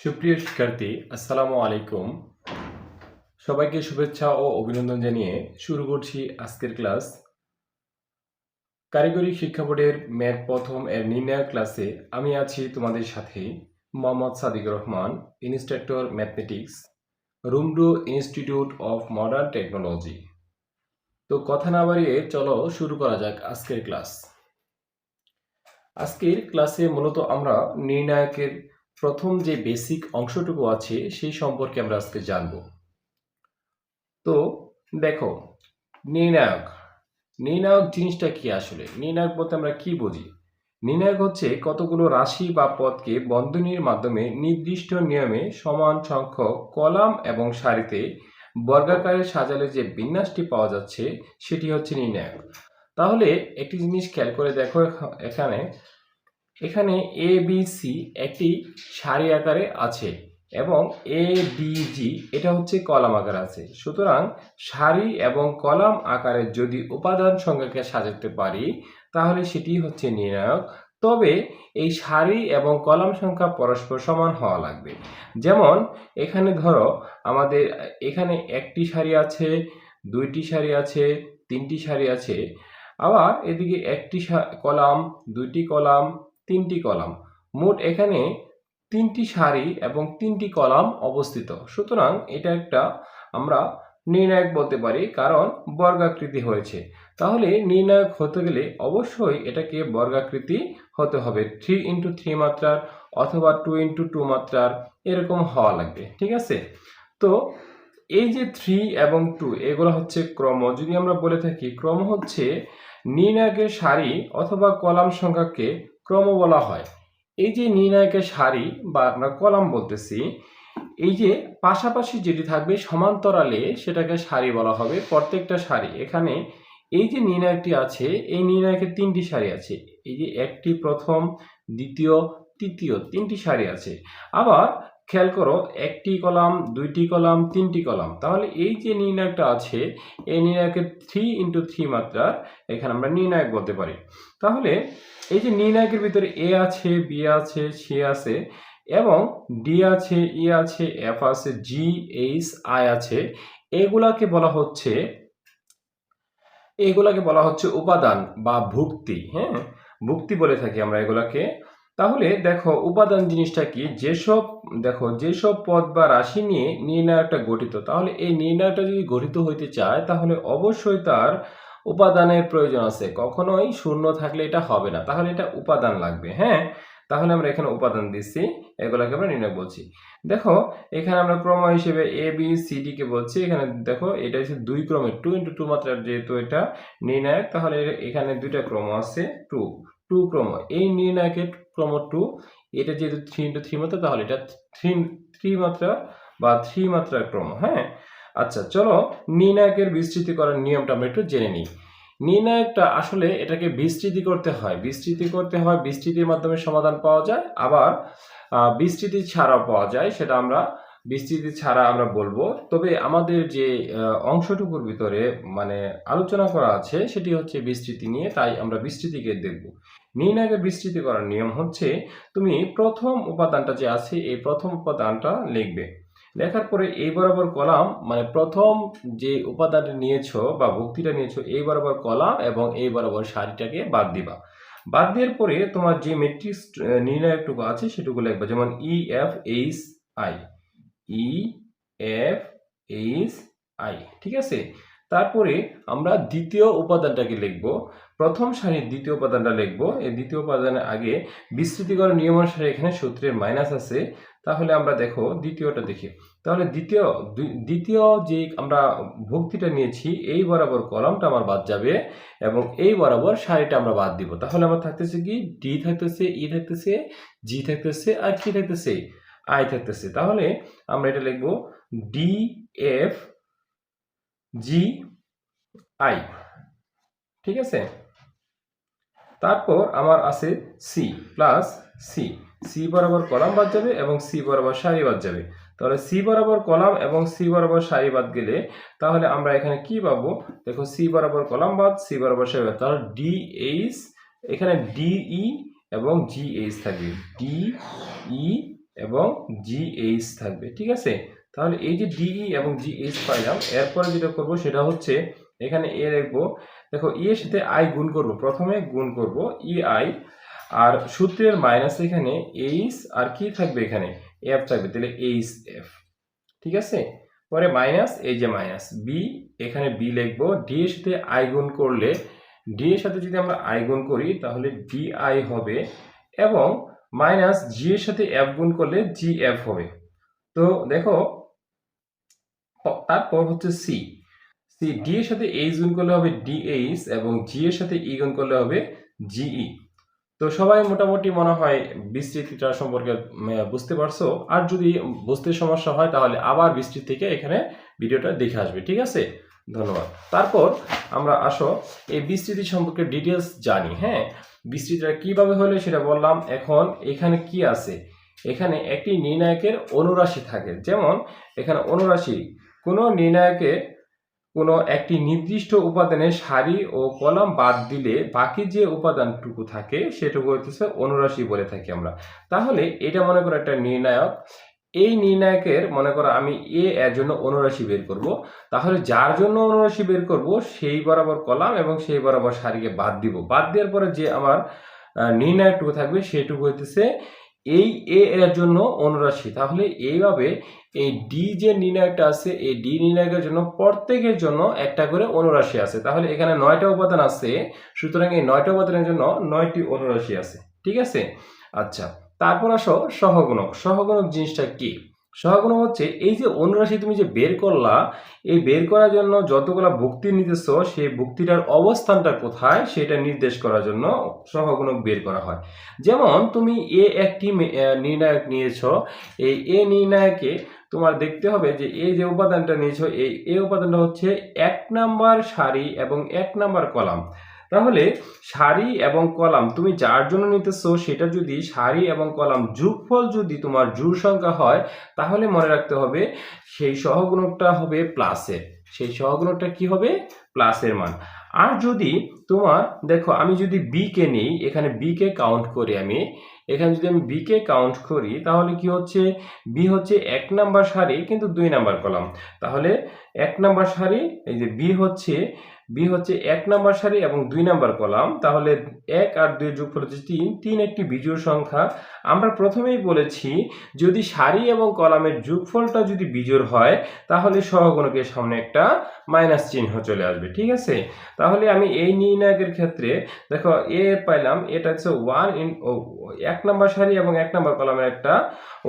সুপ্রিয় শিক্ষার্থী, আসসালামু আলাইকুম। সবাইকে শুভেচ্ছা ও অভিনন্দন জানিয়ে শুরু করছি আজকের ক্লাস। কারিগরি শিক্ষা বোর্ডের ম্যাথ প্রথম এর নির্ণায়ক ক্লাসে আমি আছি তোমাদের সাথে মোহাম্মদ সাদিকুর রহমান, ইনস্ট্রাক্টর ম্যাথমেটিক্স রুমডু ইনস্টিটিউট অফ মডার্ন টেকনোলজি। তো কথা না বাড়িয়ে চলো শুরু করা যাক আজকের ক্লাস। আজকের ক্লাসে মূলত আমরা নির্ণায়কের প্রথম যে বেসিক অংশটুকু আছে, সেই সম্পর্কে আমরা আজকে জানব। তো, দেখো, নির্ণায়ক। নির্ণায়ক জিনিসটা কি আসলে? নির্ণায়ক বলতে আমরা কি বুঝি? নির্ণায়ক হচ্ছে কতগুলো রাশি বা পদকে বন্ধনীর মাধ্যমে নির্দিষ্ট নিয়মে সমান সংখ্যক কলাম এবং সারিতে বর্গাকারে সাজালে যে বিন্যাসটি পাওয়া যাচ্ছে, সেটি হচ্ছে নির্ণায়ক। তাহলে একটি জিনিস খেয়াল করে দেখো এখানে এখানে এ বি সি একটি সারি আকারে আছে এবং এ বি জি এটা হচ্ছে কলাম আকারে আছে। সুতরাং সারি এবং কলাম আকারে যদি উপাদান সংখ্যাকে সাজাতে পারি, তাহলে সেটি হচ্ছে নির্ণায়ক। তবে এই সারি এবং কলাম সংখ্যা পরস্পর সমান হওয়া লাগবে। যেমন এখানে ধরো আমাদের এখানে একটি সারি আছে, দুইটি সারি আছে, তিনটি সারি আছে। আবার এদিকে একটি কলাম, দুইটি কলাম তিনটি কলাম। মোট এখানে তিনটি সারি এবং তিনটি কলাম অবস্থিত। সুতরাং এটা একটা আমরা নির্ণায়ক বলতে পারি, কারণ বর্গাকৃতি হয়েছে। তাহলে নির্ণায়ক হতে গেলে অবশ্যই এটাকে বর্গাকৃতি হতে হবে। থ্রি ইন্টু থ্রি মাত্রার অথবা টু ইন্টু টু মাত্রার এরকম হওয়া লাগবে, ঠিক আছে? তো এই যে থ্রি এবং টু এগুলো হচ্ছে ক্রম। যদি আমরা বলে থাকি, ক্রম হচ্ছে নির্ণায়কের সারি অথবা কলাম সংখ্যাকে ক্রম বলা হয়। এই যে নির্ণায়কের সারি বা আমরা কলাম বলতেছি, এই যে পাশাপাশি যেটি থাকবে সমান্তরালে সেটাকে সারি বলা হবে, প্রত্যেকটা সারি এখানে এই যে নির্ণায়কটি আছে, এই নির্ণায়কের তিনটি সারি আছে। এই যে একটি প্রথম, দ্বিতীয়, তৃতীয়, তিনটি সারি আছে। আবার খেয়াল করো, একটি কলাম, দুইটি কলাম, তিনটি কলাম। তাহলে এই যে নির্ণায়কটা আছে, এই নির্ণায়কের থ্রি ইন্টু থ্রি মাত্রার এখানে আমরা নির্ণায়ক বলতে পারি। তাহলে এই যে নির্ণায়কের ভিতরে এ আছে বি আছে সি আছে এবং ডি আছে ই আছে এফ আছে জি এইচ আই আছে, এগুলাকে বলা হচ্ছে, এগুলাকে বলা হচ্ছে উপাদান বা ভুক্তি। হ্যাঁ? ভুক্তি বলে থাকি আমরা এগুলাকে। তাহলে দেখো উপাদান জিনিসটা কি? যেসব, দেখো যেসব পদ বা রাশি নিয়ে নির্ণায়কটা গঠিত, তাহলে এই নির্ণায়কটা যদি গঠিত হইতে চায়, তাহলে অবশ্যই তার উপাদানের প্রয়োজন আছে। কখনোই শূন্য থাকলে এটা হবে না। তাহলে এটা উপাদান লাগবে হ্যাঁ? তাহলে আমরা এখানে উপাদান দিচ্ছি, এগুলোকে আমরা নির্ণয় বলছি। দেখো, এখানে আমরা ক্রম হিসেবে এ বি সি ডি কে বলছি। এখানে দেখো, এটা হচ্ছে দুই ক্রমের টু ইন্টু টু মাত্রার যেহেতু এটা নির্ণায়ক, তাহলে এখানে দুইটা ক্রম আছে টু টু ক্রম। এই নির্ণায়কের ক্রম টু, এটা যেহেতু থ্রি ইন্টু থ্রি মাত্রা, তাহলে এটা থ্রি থ্রি মাত্রা বা থ্রি মাত্রার ক্রম হ্যাঁ? আচ্ছা চলো নির্ণায়কের বিস্তৃতি করার নিয়মটা আমরা একটু জেনে নিই। নির্ণায়কটা আসলে এটাকে বিস্তৃতি করতে হয়। বিস্তৃতি করতে হয়, বিস্তৃতির মাধ্যমে সমাধান পাওয়া যায়। আবার বিস্তৃতি ছাড়াও পাওয়া যায়, সেটা আমরা বিস্তৃতি ছাড়া আমরা বলব। তবে আমাদের যে অংশটুকুর ভিতরে মানে আলোচনা করা আছে, সেটি হচ্ছে বিস্তৃতি নিয়ে, তাই আমরা বিস্তৃতিকে দেখব। নির্ণায়কের বিস্তৃতি করার নিয়ম হচ্ছে, তুমি প্রথম উপাদানটা যে আছে, এই প্রথম উপাদানটা লিখবে। লেখার পরে এই বরাবর কলাম মানে প্রথম যে উপাদানটা নিয়েছো বা ভক্তিটা নিয়েছো, এই বরাবর কলাম এবং এই বরাবর সারিটাকে বাদ দিবা। বাদ দেওয়ার পরে তোমার যে মেট্রিক্স নির্ণায়কটুকু আছে, সেটুকু লিখবা, যেমন E F H I E F H I ঠিক আছে? তারপরে আমরা দ্বিতীয় উপাদানটাকে লিখব। প্রথম সারির দ্বিতীয় উপাদানটা লিখব। এই দ্বিতীয় উপাদানের আগে বিস্তৃতিকরণ নিয়ম অনুসারে এখানে সূত্রের মাইনাস আছে। তাহলে আমরা দেখো, দ্বিতীয়টা দেখি। তাহলে দ্বিতীয় দ্বিতীয় যে আমরা ভক্তিটা নিয়েছি, এই বরাবর কলমটা আমার বাদ যাবে এবং এই বরাবর সারিটা আমরা বাদ দিব। তাহলে আমার থাকতেছে কি? ডি থাকতেছে ই থাকতেছে জি থাকতেছে, আর কি থাকতেছে। আই থাকতেছে। তাহলে আমরা এটা লিখব ডি এফ জি আই ঠিক আছে? তারপর আমার আছে সি প্লাস সি সি বরাবর কলাম বাদ যাবে এবং সি বরাবর সারি বাদ যাবে। তাহলে সি বরাবর কলাম এবং সি বরাবর সারি বাদ গেলে তাহলে আমরা এখানে কি পাবো? দেখো সি বরাবর কলাম বাদ সি বরাবর সারি বাদ। তাহলে ডি এইচ এখানে ডিই এবং জি এইচ থাকবে। ডি ই এবং জি এইচ থাকবে, ঠিক আছে? তাহলে এই যে ডিই এবং জি এইচ পাইলাম, এরপরে যেটা করব সেটা হচ্ছে এখানে এ রাখব দেখো ই এর সাথে আই গুণ করব, প্রথমে গুণ করব ই আই আর সূত্রের মাইনাস এখানে এইচ আর কি থাকবে এখানে? এফ থাকবে, তাহলে এইচ এফ ঠিক আছে? পরে মাইনাস এই যে মাইনাস বি এখানে বি লিখব। ডি এর সাথে আই গুণ করলে ডি এর সাথে যদি আমরা আই গুণ করি, তাহলে ডি আই হবে এবং মাইনাস জি এর সাথে এফ গুণ করলে জি এফ হবে। তো দেখো তারপর হচ্ছে সি সি ডি এর সাথে এইচ গুণ করলে হবে ডিএইচ এবং জি এর সাথে ই গুণ করলে হবে জিই তো সবাই মোটামুটি মনে হয় বিস্তৃতিটা সম্পর্কে বুঝতে পারছ? আর যদি বুঝতে সমস্যা হয়, তাহলে আবার বিস্তৃত থেকে এখানে ভিডিওটা দেখে আসবে, ঠিক আছে? ধন্যবাদ। তারপর আমরা আসো, এই বিস্তৃতি সম্পর্কে ডিটেলস জানি হ্যাঁ? বিস্তৃতিটা কীভাবে হলে সেটা বললাম। এখন এখানে কি আছে? এখানে একটি নির্ণায়কের অনুরাশি থাকে। যেমন, এখানে অনুরাশি, কোনো নির্ণায়কে কোনো একটি নির্দিষ্ট উপাদানের সারি ও কলাম বাদ দিলে বাকি যে উপাদানটুকু থাকে, সেটুকু হচ্ছে অনুরাশি বলে থাকি আমরা। তাহলে এটা মনে করো একটা নির্ণায়ক। এই নির্ণায়কের, মনে করো আমি এ এর জন্য অনুরাশি বের করব, তাহলে যার জন্য অনুরাশি বের করব, সেই বরাবর কলাম এবং সেই বরাবর সারিকে বাদ দিব। বাদ দেওয়ার পরে যে আমার নির্ণায়কটুকু থাকবে সেটুকু হইতেছে এই এ এর জন্য অনুরাশি। তাহলে এইভাবে এই ডি যে নির্ণায়কটা আছে, এই ডি নির্ণায়কের জন্য প্রত্যেকের জন্য একটা করে অনুরাশি আছে। তাহলে এখানে নয়টা উপাদান আছে, সুতরাং এই নয়টা উপাদানের জন্য নয়টি অনুরাশি আছে। ঠিক আছে? আচ্ছা। তারপর আসো সহগুণক। সহগুণক জিনিসটা কি? সহগুণক হচ্ছে এই যে অনুরাশি তুমি যে বের করলা, এই বের করার জন্য যতগুলা ভুক্তি নিতেছ, সেই ভুক্তিটার অবস্থানটা কোথায় সেটা নির্দেশ করার জন্য সহগুণক বের করা হয়। যেমন তুমি এ একটি নির্ণায়ক নিয়েছ, এই এ নির্ণায়কে তোমার দেখতে হবে যে এই যে উপাদানটা নিয়েছো, এই এ উপাদানটা হচ্ছে এক নাম্বার সারি এবং এক নাম্বার কলাম। তাহলে সারি এবং কলাম তুমি যার জন্য নিতেছো সেটা যদি সারি এবং কলাম যোগফল যদি তোমার জোড় সংখ্যা হয়, তাহলে মনে রাখতে হবে সেই সহগুণকটা হবে প্লাসের সেই সহগুণকটা কি হবে? প্লাসের মান। আর যদি তোমার, দেখো আমি যদি বি কে নিই, এখানে বি কে কাউন্ট করি আমি, এখানে যদি আমি বি কে কাউন্ট করি, তাহলে কি হচ্ছে? বি হচ্ছে এক নাম্বার সারি, কিন্তু দুই নাম্বার কলাম। তাহলে এক নাম্বার সারি, এই যে বি হচ্ছে বি হচ্ছে এক নাম্বার সারি এবং দুই নাম্বার কলাম। তাহলে এক আর দুই যোগফল হচ্ছে তিন। তিন একটি বিজোড় সংখ্যা। আমরা প্রথমেই বলেছি, যদি সারি এবং কলামের যোগফলটা যদি বিজোড় হয়, তাহলে সহগুণকের সামনে একটা মাইনাস চিহ্ন চলে আসবে, ঠিক আছে? তাহলে আমি এই নির্ণায়কের ক্ষেত্রে, দেখো, এ পাইলাম, এটা হচ্ছে ওয়ান ইন এক নাম্বার সারি এবং এক নাম্বার কলামের একটা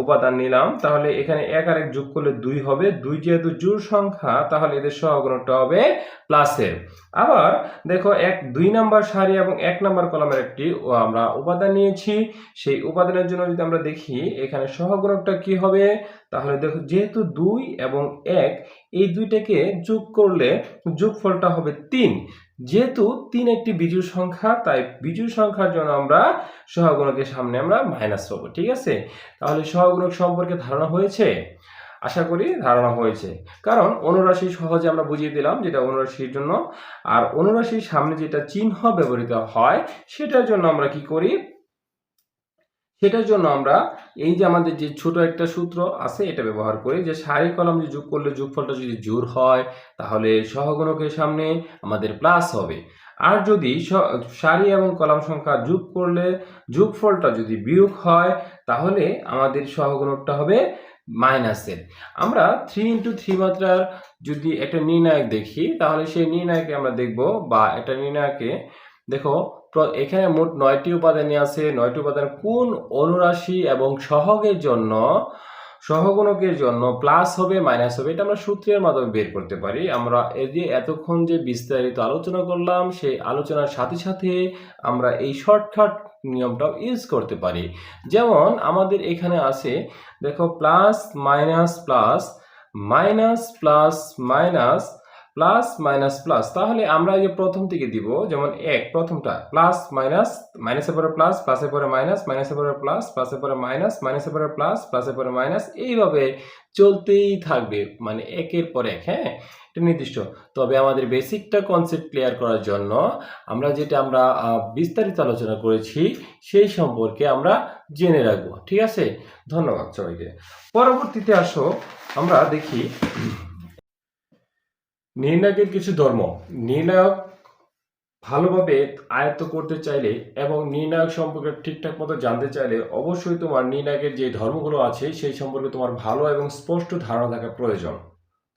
উপাদান নিলাম। তাহলে এখানে এক আর এক যোগ করলে দুই হবে। দুই যেহেতু জোড় সংখ্যা, তাহলে এদের সহগুণকটা হবে প্লাসের আবার দেখো এক, দুই নাম্বার সারি এবং এক নাম্বার কলামের একটি আমরা উপাদান নিয়েছি। সেই উপাদানের জন্য যদি আমরা দেখি, এখানে সহগুণকটা কি হবে? তাহলে দেখো যেহেতু দুই এবং এক, এই দুইটাকে যোগ করলে যোগফলটা হবে তিন। যেহেতু তিন একটি বিজুর সংখ্যা, তাই বিজুর সংখ্যার জন্য আমরা সহগুণকের সামনে আমরা মাইনাস পাবো ঠিক আছে? তাহলে সহগুণক সম্পর্কে ধারণা হয়েছে? আশা করি ধারণা হয়েছে। কারণ অনুরাশি সহজে আমরা বুঝিয়ে দিলাম যেটা অনুরাশির জন্য। আর অনুরাশির সামনে যেটা চিহ্ন ব্যবহৃত হয়, সেটার জন্য আমরা কি করি? সেটার জন্য আমরা এই যে আমাদের যে ছোট একটা সূত্র আছে, এটা ব্যবহার করি যে সারি কলম যে যোগ করলে যোগফলটা যদি জোর হয়, তাহলে সহগুণকের সামনে আমাদের প্লাস হবে। আর যদি সারি এবং কলাম সংখ্যা যোগ করলে যোগফলটা যদি বিয়োগ হয়, তাহলে আমাদের সহগুণকটা হবে মাইনাসের আমরা থ্রি ইন্টু থ্রি মাত্রার যদি একটা নির্ণায়ক দেখি, তাহলে সেই নির্ণায়কে আমরা দেখব বা একটা নির্ণায়কে দেখো এখানে মোট নয়টি উপাদানই আছে। নয়টি উপাদান কোন অনুরাশি এবং সহগের জন্য, সহগুণকের জন্য প্লাস হবে মাইনাস হবে, এটা আমরা সূত্রের মাধ্যমে বের করতে পারি। আমরা এই যে এতক্ষণ যে বিস্তারিত আলোচনা করলাম, সেই আলোচনার সাথে সাথে আমরা এই শর্টকাট নিয়মটাও ইউজ করতে পারি। যেমন আমাদের এখানে আছে, দেখো plus minus plus minus plus minus plus minus plus. তাহলে আমরা যে প্রথম থেকে দিব, যেমন এক, প্রথমটা, প্লাস মাইনাস, মাইনাসের পরে প্লাস, প্লাসের পরে মাইনাস, মাইনাসের পরে প্লাস, প্লাসের পরে মাইনাস, মাইনাসের পরে প্লাস, প্লাসের পরে মাইনাস, এইভাবে চলতেই থাকবে মানে একের পর এক হ্যাঁ? এটা নির্দিষ্ট। তবে আমাদের বেসিকটা কনসেপ্ট ক্লিয়ার করার জন্য আমরা যেটা আমরা বিস্তারিত আলোচনা করেছি, সেই সম্পর্কে আমরা জেনে রাখব, ঠিক আছে? ধন্যবাদ সবাইকে। পরবর্তীতে আসো, আমরা দেখি নির্ণায়কের কিছু ধর্ম। নির্ণায়ক ভালোভাবে আয়ত্ত করতে চাইলে এবং নির্ণায়ক সম্পর্কে ঠিকঠাক মতো জানতে চাইলে অবশ্যই তোমার নির্ণায়কের যে ধর্মগুলো আছে, সেই সম্পর্কে তোমার ভালো এবং স্পষ্ট ধারণা থাকা প্রয়োজন।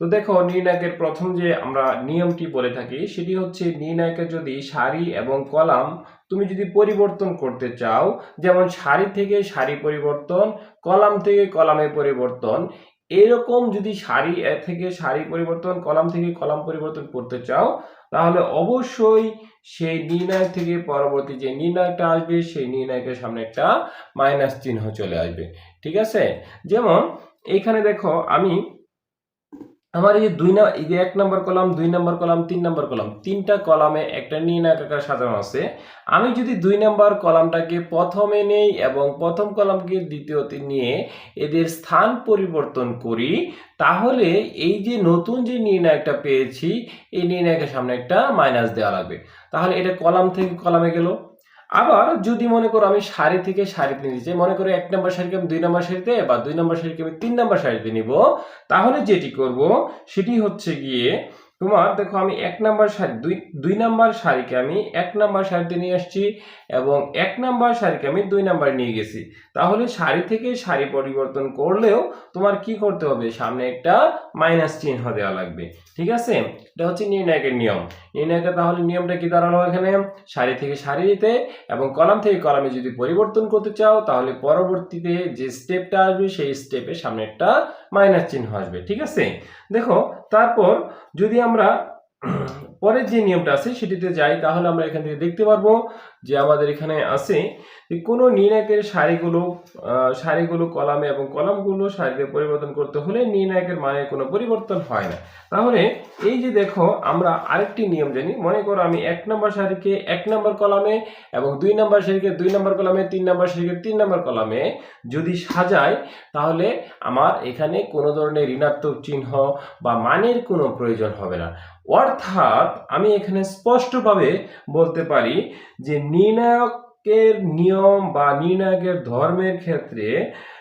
তো দেখো, নির্ণায়কের প্রথম যে আমরা নিয়মটি বলে থাকি, সেটি হচ্ছে নির্ণায়কের যদি সারি এবং কলাম তুমি যদি পরিবর্তন করতে চাও, যেমন সারি থেকে সারি পরিবর্তন, কলাম থেকে কলামে পরিবর্তন এরকম যদি সারি থেকে সারি পরিবর্তন, কলাম থেকে কলাম পরিবর্তন করতে চাও, তাহলে অবশ্যই সেই নির্ণায়ক থেকে পরবর্তী যে নির্ণায়কটা আসবে, সেই নির্ণায়কের সামনে একটা মাইনাস চিহ্ন চলে আসবে। ঠিক আছে? যেমন এখানে দেখো আমি আমার এই যে দুই না এই যে এক নম্বর কলাম, দুই নম্বর কলাম, তিন নম্বর কলাম, তিনটা কলামে একটা নির্ণায়ক আকার সাজানো আছে। আমি যদি দুই নম্বর কলামটাকে প্রথমে নেই এবং প্রথম কলামকে দ্বিতীয়তে নিয়ে এদের স্থান পরিবর্তন করি, তাহলে এই যে নতুন যে নির্ণায়কটা পেয়েছি, এই নির্ণায়কের সামনে একটা মাইনাস দেওয়া লাগবে। তাহলে এটা কলাম থেকে কলামে গেল। আবার যদি মনে করো আমি শাড়ি থেকে শাড়িতে নিতে চাই মনে করো এক নম্বর সারিকে আমি দুই নম্বর শাড়িতে বা দুই নম্বর সারিকে আমি তিন নম্বর শাড়িতে নিব, তাহলে যেটি করব সেটি হচ্ছে গিয়ে তোমার, দেখো আমি এক নাম্বার সারি দুই দুই নাম্বার সারিকে আমি এক নাম্বার সারিতে নিয়ে আসছি এবং এক নাম্বার সারিকে আমি দুই নাম্বারে নিয়ে গেছি। তাহলে সারি থেকে সারি পরিবর্তন করলেও তোমার কি করতে হবে? সামনে একটা মাইনাস চিহ্ন দেওয়া লাগবে। ঠিক আছে? এটা হচ্ছে নির্ণায়কের নিয়ম। নির্ণায়কের তাহলে নিয়মটা কি দাঁড়াল এখানে? সারি থেকে সারিতে এবং কলাম থেকে কলামে যদি পরিবর্তন করতে চাও, তাহলে পরবর্তীতে যে স্টেপটা আসবে, সেই স্টেপে সামনে একটা মাইনাস চিহ্ন আসবে, ঠিক আছে? দেখো, তারপর যদি আমরা পরের যে নিয়মটা আছে, সেটিতে যাই, তাহলে আমরা এখান থেকে দেখতে পারব যে আমাদের এখানে আছে কোনো নির্ণায়কের সারিগুলো সারিগুলো কলামে এবং কলামগুলো সারিতে পরিবর্তন করতে হলে নির্ণায়কের মানে কোনো পরিবর্তন হয় না। তাহলে এই যে দেখো, আমরা আরেকটি নিয়ম জানি। মনে করো আমি এক নম্বর সারিকে এক নম্বর কলামে এবং দুই নম্বর সারিকে দুই নম্বর কলামে, তিন নম্বর সারিকে তিন নম্বর কলামে যদি সাজাই, তাহলে আমার এখানে কোনো ধরনের ঋণাত্মক চিহ্ন বা মানের কোনো প্রয়োজন হবে না। অর্থাৎ আমি এখানে স্পষ্টভাবে বলতে পারি যে নির্ণায়কের নিয়ম বা নির্ণায়কের ধর্মের ক্ষেত্রে,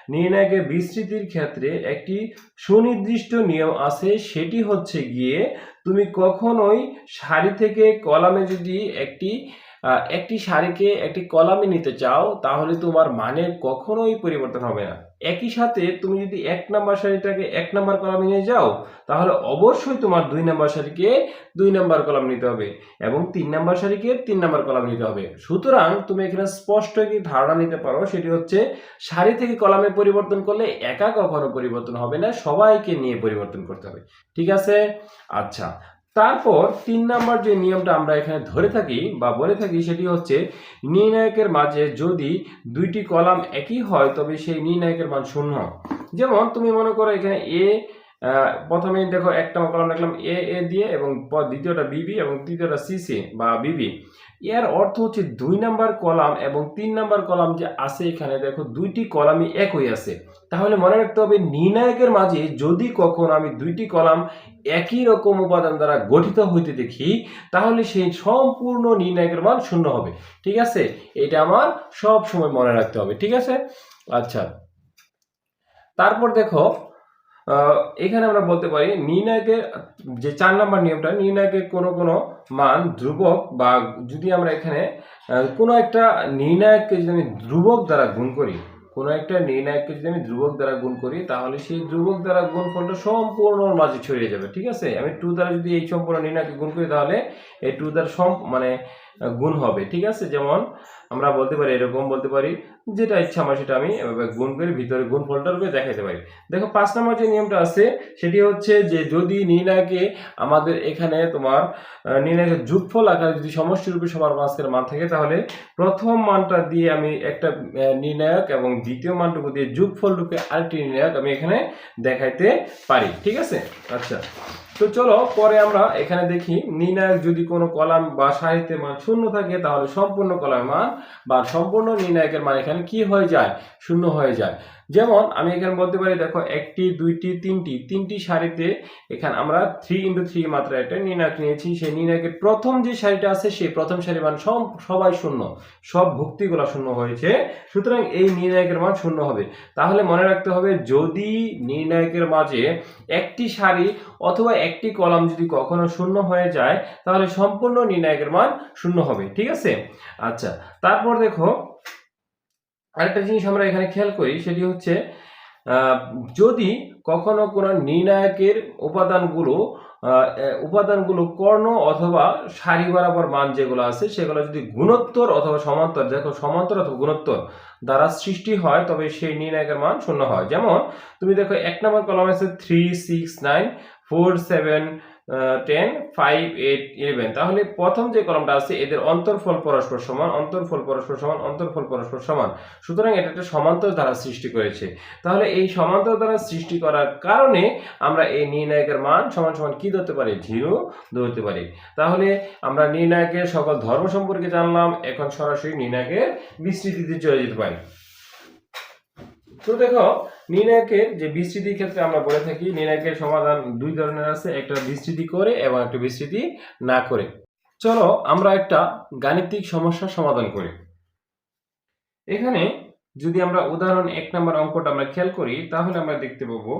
নির্ণায়কের বিস্তৃতির ক্ষেত্রে একটি সুনির্দিষ্ট নিয়ম আছে। সেটি হচ্ছে গিয়ে তুমি কখনোই শাড়ি থেকে কলামে যদি একটি একটি শাড়িকে একটি কলামে নিতে চাও, তাহলে তোমার মানের কখনোই পরিবর্তন হবে না। একই সাথে তুমি যদি এক নাম্বার সারিটাকে এক নাম্বার কলামে নিয়ে যাও, তাহলে অবশ্যই তোমার দুই নাম্বার সারিকে দুই নাম্বার কলাম নিতে হবে এবং তিন নাম্বার সারিকে তিন নাম্বার কলাম নিতে হবে। সুতরাং তুমি এখানে স্পষ্ট কি ধারণা নিতে পারো, সেটি হচ্ছে সারি থেকে কলামে পরিবর্তন করলে একা কখনো পরিবর্তন হবে না, সবাইকে নিয়ে পরিবর্তন করতে হবে। ঠিক আছে? আচ্ছা তারপর তিন নাম্বার যে নিয়মটা আমরা এখানে ধরে থাকি বা বলে থাকি, সেটি হচ্ছে নির্ণায়কের মাঝে যদি দুইটি কলাম একই হয়, তবে সেই নির্ণায়কের মান শূন্য। যেমন তুমি মনে করো এখানে এ প্রথমে দেখো একটা কলাম রাখলাম এ এ দিয়ে এবং দ্বিতীয়টা বিবি এবং তৃতীয়টা সিসি বা বিবি এর অর্থ হচ্ছে দুই নাম্বার কলাম এবং তিন নাম্বার কলাম যে আছে এখানে, দেখো দুইটি কলামই একই আছে। তাহলে মনে রাখতে হবে নির্ণায়কের মাঝে যদি কখনো আমি দুইটি কলাম একই রকম উপাদান দ্বারা গঠিত হইতে দেখি, তাহলে সেই সম্পূর্ণ নির্ণায়কের মান শূন্য হবে। ঠিক আছে? এটা আমার সব সময় মনে রাখতে হবে। ঠিক আছে? আচ্ছা। তারপর দেখো এখানে আমরা বলতে পারি নির্ণায়কের, যে চার নম্বর নিয়মটা, নির্ণায়কের কোনো কোনো মান ধ্রুবক বা যদি আমরা এখানে কোনো একটা নির্ণায়ককে যদি আমি ধ্রুবক দ্বারা গুণ করি, কোনো একটা নির্ণায়ককে যদি আমি ধ্রুবক দ্বারা গুণ করি, তাহলে সেই ধ্রুবক দ্বারা গুণ গুণফলটা সম্পূর্ণ মাঝে ছড়িয়ে যাবে, ঠিক আছে? আমি টু দ্বারা যদি এই সম্পূর্ণ নির্ণায়ককে গুণ করি, তাহলে এই টু দ্বারা সম মানে গুণ হবে, ঠিক আছে? যেমন আমরা বলতে পারি, এরকম বলতে পারি যেটা ইচ্ছা আমার সেটা আমি এভাবে গুণ করে ভিতরে গুণ ফলটা রূপে দেখাতে পারি। দেখো পাঁচ নম্বর যে নিয়মটা আছে সেটি হচ্ছে যে যদি নির্ণায়কে আমাদের এখানে তোমার আহ, নির্ণায়কের যোগফল আকারে যদি সমষ্টি রূপে সবার মাঝখানে মান থাকে তাহলে প্রথম মানটা দিয়ে আমি একটা নির্ণায়ক এবং দ্বিতীয় মানটুকু দিয়ে যোগফল রূপে আরেকটি নির্ণায়ক আমি এখানে দেখাইতে পারি ঠিক আছে? আচ্ছা। তো চলো পরে আমরা এখানে দেখি নির্ণায়ক যদি কোনো কলাম বা সাহিত্যের মান শূন্য থাকে তাহলে সম্পূর্ণ কলামের মান বা সম্পূর্ণ নির্ণায়কের মান এখানে কি হয়ে যায়? শূন্য হয়ে যায়। যেমন আমি এখানে বলতে পারি, দেখো একটি, দুইটি, তিনটি। তিনটি সারিতে এখানে আমরা থ্রি ইন্টু থ্রি মাত্রা একটা নির্ণায়ক নিয়েছি। সেই নির্ণায়কের প্রথম যে সারিটা আছে, সেই প্রথম সারি মান সব সবাই শূন্য। সব ভুক্তিগুলো শূন্য হয়েছে। সুতরাং এই নির্ণায়কের মান শূন্য হবে। তাহলে মনে রাখতে হবে, যদি নির্ণায়কের মাঝে একটি সারি অথবা একটি কলাম যদি কখনো শূন্য হয়ে যায়, তাহলে সম্পূর্ণ নির্ণায়কের মান শূন্য হবে। ঠিক আছে? আচ্ছা তারপর দেখো আরেকটা জিনিস আমরা এখানে খেয়াল করি, সেটি হচ্ছে যদি কখনো কোনো নির্ণায়কের উপাদানগুলো উপাদানগুলো কর্ণ অথবা সারি বরাবর মান যেগুলো আছে, সেগুলো যদি গুণোত্তর অথবা সমান্তর দেখো সমান্তর অথবা গুণোত্তর দ্বারা সৃষ্টি হয়, তবে সেই নির্ণায়কের মান শূন্য হয়। যেমন, তুমি দেখো এক নম্বর কলম আছে three six nine four seven ten five eight eleven তাহলে প্রথম যে কলমটা আছে, এদের অন্তর্ফল পরস্পর সমান, অন্তর্ফল পরস্পর সমান, অন্তর্ফল পরস্পর সমান। সুতরাং এটা একটা সমান্তর দ্বারা সৃষ্টি করেছে। তাহলে এই সমান্তর দ্বারা সৃষ্টি করার কারণে আমরা এই নির্ণায়কের মান সমান সমান কি ধরতে পারি? জিরো ধরতে পারি। তাহলে আমরা নির্ণায়কের সকল ধর্ম সম্পর্কে জানলাম, এখন সরাসরি নির্ণায়কের বিস্তৃতিতে চলে যেতে পারি। তো দেখো, নির্ণায়কের যে বিস্তৃতির ক্ষেত্রে আমরা বলে থাকি, নির্ণায়কের সমাধান দুই ধরনের আছে, একটা বিস্তৃতি করে এবং একটা বিস্তৃতি না করে। চলো আমরা একটা গাণিতিক সমস্যার সমাধান করি। এখানে যদি আমরা উদাহরণ এক নম্বর অঙ্কটা আমরা খেয়াল করি, তাহলে আমরা দেখতে পাবো,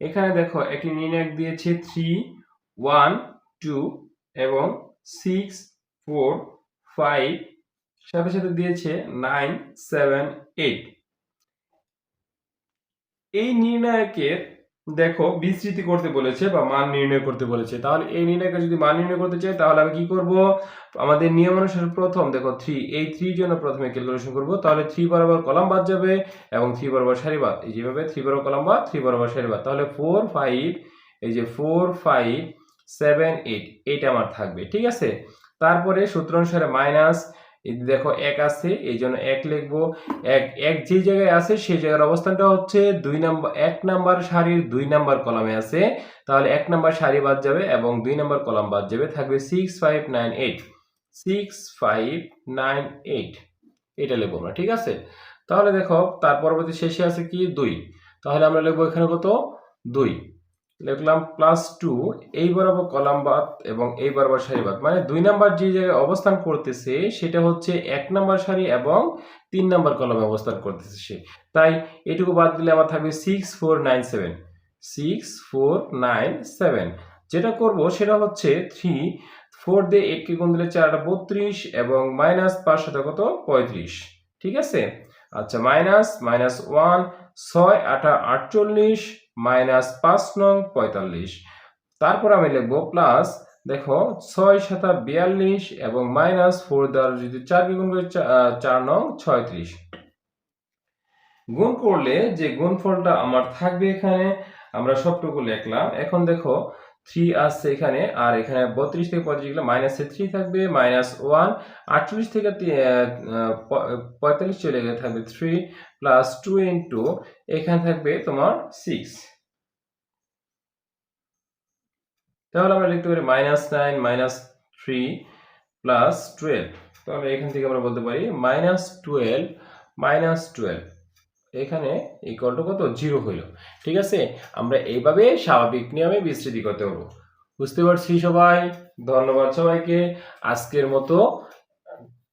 এখানে দেখো একটি নির্ণায়ক দিয়েছে থ্রি ওয়ান টু এবং সিক্স ফোর ফাইভ সাথে সাথে দিয়েছে নাইন সেভেন এইট এই নির্ণায়কের দেখো বিস্তৃতি করতে বলেছে বা মান নির্ণয় করতে বলেছে। তাহলে এই নির্ণয়কে যদি মান নির্ণয় করতে চাই, তাহলে আমি কি করব? আমাদের নিয়ম অনুসারে প্রথম, দেখো থ্রি এই থ্রি জন্য প্রথমে ক্যালকুলেশন করব। তাহলে থ্রি বরাবর কলাম বাদ যাবে এবং থ্রি বরাবর সারি বাদ। এই যেভাবে থ্রি বরাবর কলাম বাদ থ্রি বরাবর সারি বাদ। তাহলে ফোর ফাইভ এই যে ফোর ফাইভ সেভেন এইট এইটা আমার থাকবে, ঠিক আছে? তারপরে সূত্র অনুসারে মাইনাস দেখো এক আছে, এই জন্য এক লিখব। এক এক যে জায়গায় আছে সেই জায়গার অবস্থানটা হচ্ছে দুই নাম্বার, এক নাম্বার সারির দুই নাম্বার কলামে আছে। তাহলে এক নাম্বার সারি বাদ যাবে এবং দুই নাম্বার কলাম বাদ যাবে, থাকবে six five nine eight six five nine eight এটা লিখব আমরা, ঠিক আছে? তাহলে দেখো, তার পরবর্তী শেষে আছে কি? দুই। তাহলে আমরা লিখব এখানে কত? দুই। লিখলাম প্লাস টু এই বরাবর কলাম বাদ এবং এই বরাবর সারি বাদ। মানে দুই নাম্বার যে জায়গায় অবস্থান করতেছে, সেটা হচ্ছে এক নাম্বার সারি এবং তিন নাম্বার কলমে অবস্থান করতেছে সে। তাই এটুকু বাদ দিলে আমার থাকবে six four nine seven six four nine seven যেটা করব সেটা হচ্ছে থ্রি ফোর দিয়ে এইটকে গুণ দিলে চারটা বত্রিশ এবং মাইনাস পাঁচ সাথে কত? পঁয়ত্রিশ। ঠিক আছে? আচ্ছা মাইনাস মাইনাস ওয়ান ছয়, আটা আটচল্লিশ। মাইনাস পাঁচ নং পঁয়তাল্লিশ। তারপর আমি লিখব প্লাস, দেখো, ছয় সাতা বিয়াল্লিশ এবং মাইনাস ফোর দ্বারা যদি চারকে গুণ করি চার নং ছয়ত্রিশ। গুণ করলে যে গুণফলটা আমার থাকবে এখানে, আমরা সবটুকু লিখলাম। এখন দেখো, থ্রি আসছে এখানে, আর এখানে বত্রিশ থেকে পঁয়ত্রিশ গেলে মাইনাসে থ্রি থাকবে, মাইনাস ওয়ান, আটচল্লিশ থেকে পঁয়তাল্লিশ চলে গেলে থাকবে থ্রি, প্লাস টু ইন্টু, এখানে থাকবে তোমার সিক্স। তাহলে আমরা লিখতে পারি minus nine minus three plus twelve তো আমরা এখান থেকে আমরা বলতে পারি মাইনাস টুয়েলভ মাইনাস টুয়েলভ এখানে ইকুয়াল টু কত? জিরো হইল। ঠিক আছে? আমরা এইভাবে স্বাভাবিক নিয়মে বিস্তৃতি করতে পারব। বুঝতে পারছি সবাই? ধন্যবাদ সবাইকে আজকের মতো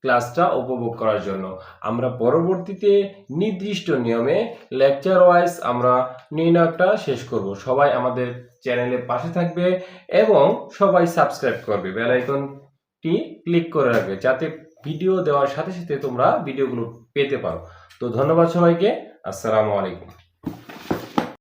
ক্লাসটা উপভোগ করার জন্য। আমরা পরবর্তীতে নির্দিষ্ট নিয়মে লেকচার ওয়াইজ আমরা নির্ণয়টা শেষ করব। সবাই আমাদের চ্যানেলের পাশে থাকবে এবং সবাই সাবস্ক্রাইব করবে। বেল আইকনটি ক্লিক করে রাখবে যাতে ভিডিও দেওয়ার সাথে সাথে তোমরা ভিডিওগুলো পেতে পারো। তো ধন্যবাদ সবাইকে। আসসালামু আলাইকুম।